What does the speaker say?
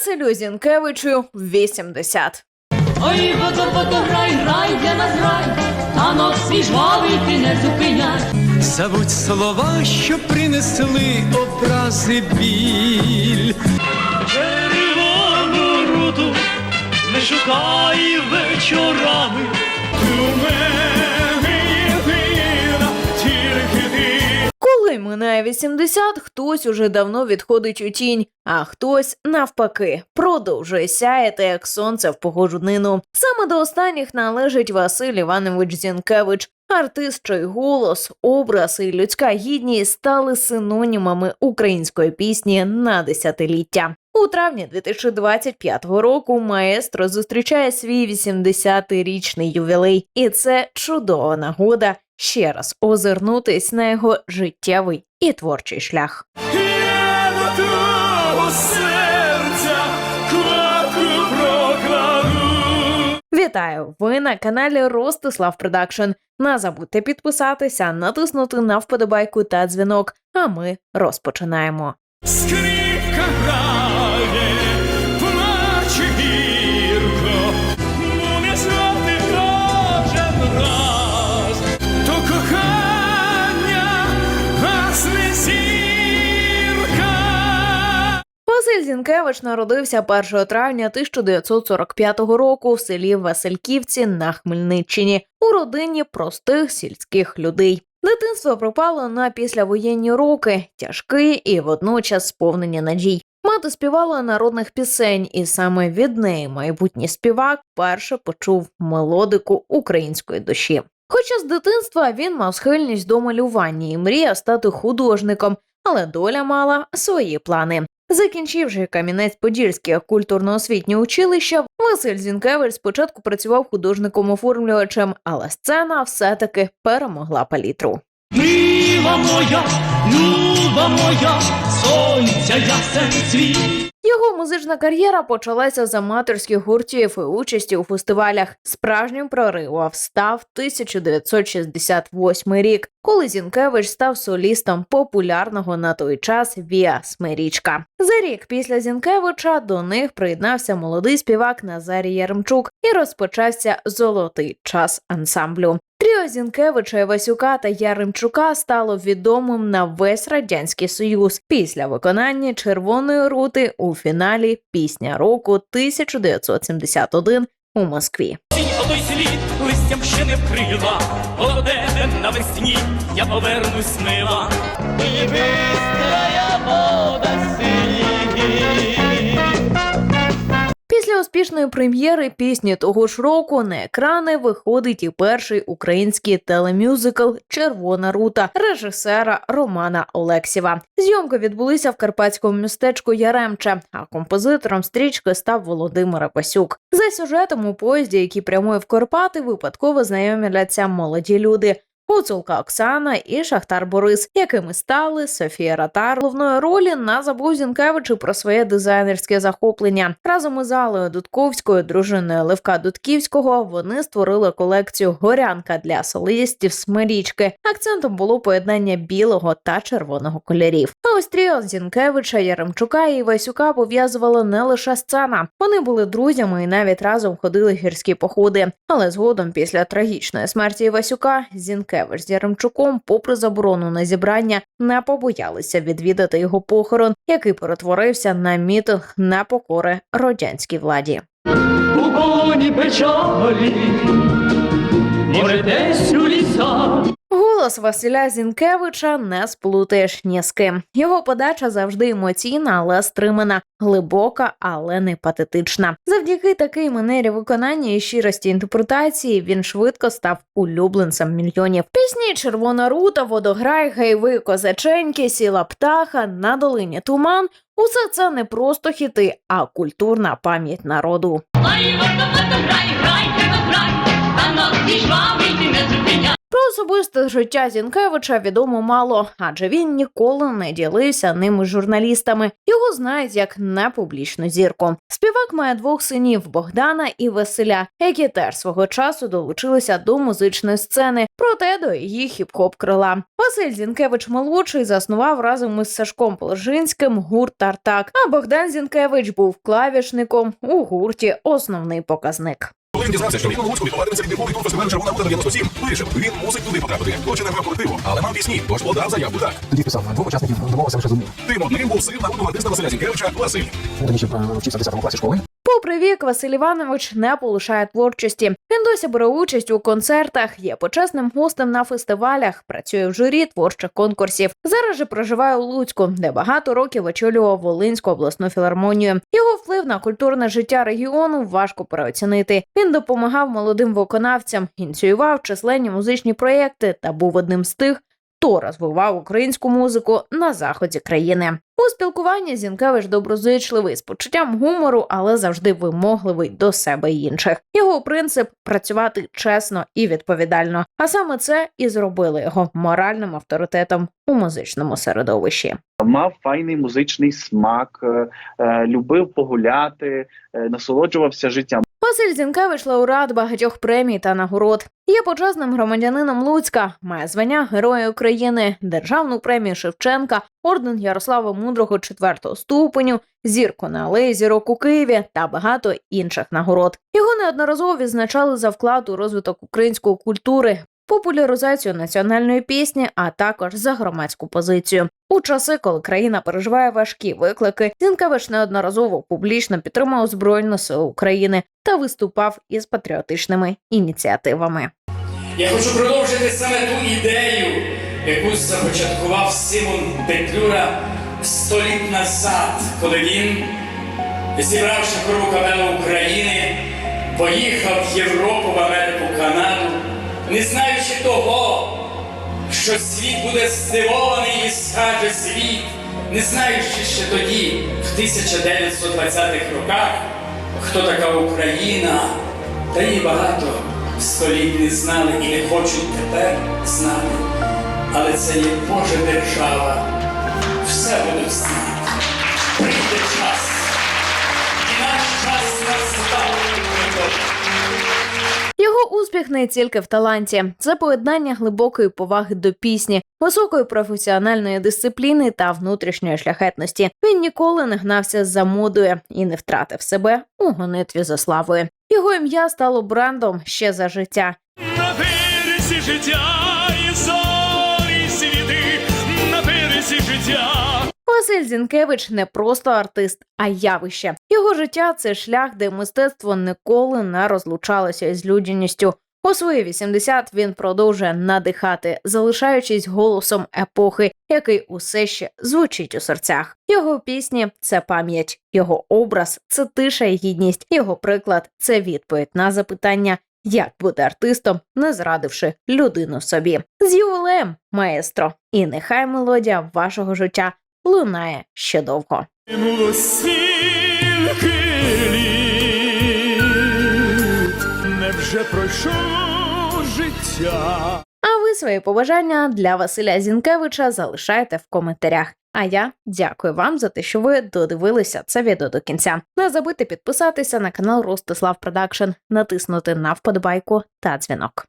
Василю Зінкевичу 80. Ой, водо, водо, грай, грай, для нас грай, танок свій жвавий ти не зупиняй. Забудь слова, що принесли образи біль. Червону руту не шукай вечорами. Минає 80, хтось уже давно відходить у тінь, а хтось навпаки продовжує сяяти як сонце в погожу днину. Саме до останніх належить Василь Іванович Зінкевич. Артист, чий голос, образ і людська гідність стали синонімами української пісні на десятиліття. У травні 2025 року маестро зустрічає свій 80-річний ювілей, і це чудова нагода ще раз озирнутись на його життєвий і творчий шлях. Вітаю! Ви на каналі Ростислав Продакшн. Не забудьте підписатися, натиснути на вподобайку та дзвінок. А ми розпочинаємо. Скрипка грає, Зінкевич народився 1 травня 1945 року в селі Васильківці на Хмельниччині у родині простих сільських людей. Дитинство пропало на післявоєнні роки, тяжкі і водночас сповнені надій. Мати співала народних пісень, і саме від неї майбутній співак перше почув мелодику української душі. Хоча з дитинства він мав схильність до малювання і мріяв стати художником, але доля мала свої плани. Закінчивши Кам'янець-Подільське культурно-освітнє училище, Василь Зінкевель спочатку працював художником-оформлювачем, але сцена все-таки перемогла палітру. Мила моя, люба моя, сонця ясен світ. Його музична кар'єра почалася з аматорських гуртів і участі у фестивалях. Справжнім проривом став 1968 рік, коли Зінкевич став солістом популярного на той час Віа Смирічка. За рік після Зінкевича до них приєднався молодий співак Назарій Яремчук і розпочався золотий час ансамблю. Тріо Зінкевича, Івасюка та Яремчука стало відомим на весь радянський союз після виконання червоної рути у фіналі пісня року 1971 у Москві. Отой слід листям ще не вкрила, Голоде навесні я повернусь мила. І бистрая вода Після прем'єри пісні того ж року на екрани виходить і перший український телемюзикл Червона рута режисера Романа Олексєва. Зйомки відбулися в карпатському містечку Яремче, а композитором стрічки став Володимир Пасюк. За сюжетом у поїзді, який прямує в Карпати, випадково знайомляться молоді люди. Гуцулка Оксана і Шахтар Борис, якими стали Софія Ратар. Головної ролі на забув Зінкевичу про своє дизайнерське захоплення. Разом із Алою Дудковською, дружиною Левка Дудківського, вони створили колекцію горянка для солістів Смирічки. Акцентом було поєднання білого та червоного кольорів. А ось тріо Зінкевича, Яремчука і Івасюка пов'язувала не лише сцена. Вони були друзями і навіть разом ходили гірські походи. Але згодом, після трагічної смерті Івасюка, Зінкевич з Яремчуком, попри заборону на зібрання, не побоялися відвідати його похорон, який перетворився на мітинг непокори радянській владі. У коні печалі, може десь у лісах. Голос Василя Зінкевича не сплутаєш ні з ким. Його подача завжди емоційна, але стримана, глибока, але не патетична. Завдяки такій манері виконання і щирості інтерпретації він швидко став улюбленцем мільйонів. Пісні Червона рута, водограй, гайви, козаченьки, сіла птаха, на долині туман. Усе це не просто хіти, а культурна пам'ять народу. Ой, водо, водо, грай, Про особисте життя Зінкевича відомо мало, адже він ніколи не ділився ними з журналістами. Його знають як непублічну зірку. Співак має двох синів Богдана і Василя, які теж свого часу долучилися до музичної сцени, проте до її хіп-хоп крила. Василь Зінкевич молодший заснував разом із Сашком Положинським гурт Тартак. А Богдан Зінкевич був клавішником у гурті Основний показник. Він дізнався, що у Луцьку відбуватиметься відбірковий тур фестивалю Червона Рута 97, вирішив, він мусить туди потрапити. Хоче не грав колективу, але мав пісні, тож подав заявку так. Тоді писав двох учасників, домовився лише з одним. Тим одним був син народного артиста Василя Зінкевича Василь. Він тоді ще е, вчився в 10 класі школи. Попри вік, Василь Іванович не полишає творчості. Він досі бере участь у концертах, є почесним гостем на фестивалях, працює в журі творчих конкурсів. Зараз же проживає у Луцьку, де багато років очолював Волинську обласну філармонію. Його вплив на культурне життя регіону важко переоцінити. Він допомагав молодим виконавцям, ініціював численні музичні проєкти та був одним з тих, хто розвивав українську музику на заході країни. У спілкуванні Зінкевич доброзичливий з почуттям гумору, але завжди вимогливий до себе і інших. Його принцип працювати чесно і відповідально. А саме це і зробило його моральним авторитетом у музичному середовищі. Мав файний музичний смак, е, е, любив погуляти, е, насолоджувався життям. Василь Зінкевич лауреат багатьох премій та нагород. Є почесним громадянином Луцька, має звання Героя України, державну премію Шевченка, орден Ярослава Мудрого четвертого ступеню, зірку на алеї зірок у Києві та багато інших нагород. Його неодноразово відзначали за вклад у розвиток української культури. Популяризацію національної пісні, а також за громадську позицію у часи, коли країна переживає важкі виклики. Зінкевич неодноразово публічно підтримав Збройні Сили України та виступав із патріотичними ініціативами. Я хочу продовжити саме ту ідею, яку започаткував Симон Петлюра сто літ назад, коли він, зібравши кору капелу України, поїхав в Європу, в Америку, Канаду, не знаючи того, що світ буде здивований і скаже світ, не знаючи ще тоді, в 1920-х роках, хто така Україна, та її багато століть не знали і не хочуть тепер знати. Але це є Божа держава. Все будуть знати. Успіх не тільки в таланті, це поєднання глибокої поваги до пісні, високої професіональної дисципліни та внутрішньої шляхетності. Він ніколи не гнався за модою і не втратив себе у гонитві за славою. Його ім'я стало брендом ще за життя. На березі життя і зорі світи, на березі життя. Василь Зінкевич не просто артист, а явище. Його життя це шлях, де мистецтво ніколи не розлучалося із людяністю. У свої 80 він продовжує надихати, залишаючись голосом епохи, який усе ще звучить у серцях. Його пісні це пам'ять, його образ це тиша і гідність, його приклад це відповідь на запитання, як бути артистом, не зрадивши людину собі. З ювілеєм, маестро, і нехай мелодія вашого життя лунає ще довго. Невже пройшло життя. А ви свої побажання для Василя Зінкевича залишайте в коментарях. А я дякую вам за те, що ви додивилися це відео до кінця. Не забудьте підписатися на канал Ростислав Продакшн, натиснути на вподобайку та дзвінок.